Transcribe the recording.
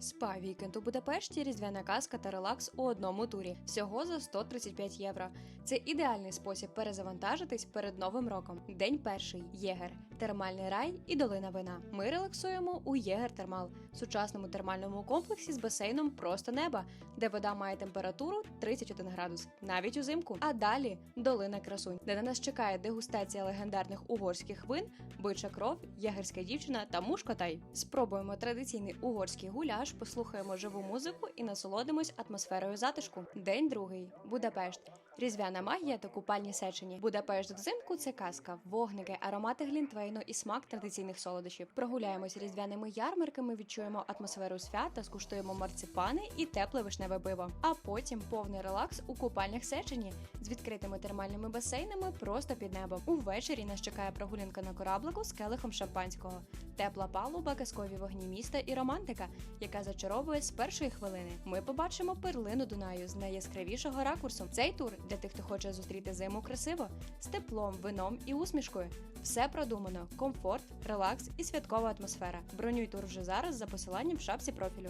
Спа вікенд у Будапешті, різдвяна казка та релакс у одному турі. Всього за 135 євро. Це ідеальний спосіб перезавантажитись перед новим роком. День перший Єгер, термальний рай і долина вина. Ми релаксуємо у Єгер Термал, сучасному термальному комплексі з басейном просто неба, де вода має температуру 31 градус, навіть узимку. А далі долина красунь, де на нас чекає дегустація легендарних угорських вин, бича кров, ягерська дівчина та мушкотай. Спробуємо традиційний угорський гуляш, послухаємо живу музику і насолодимось атмосферою затишку. День другий Будапешт. Різдвяна магія та купальні сечені. Будапешт взимку це казка, вогники, аромати глінтвейну і смак традиційних солодощів. Прогуляємось різдвяними ярмарками, відчуємо атмосферу свята, скуштуємо марципани і тепле вишневе пиво. А потім повний релакс у купальнях сечені з відкритими термальними басейнами просто під небом. Увечері нас чекає прогулянка на кораблику з келихом шампанського, тепла палуба, казкові вогні міста і романтика, яка зачаровує з першої хвилини. Ми побачимо перлину Дунаю з найяскравішого ракурсу. Цей тур для тих, хто хоче зустріти зиму красиво, з теплом, вином і усмішкою. Все продумано: комфорт, релакс і святкова атмосфера. Бронюй тур вже зараз за посиланням в шапці профілю.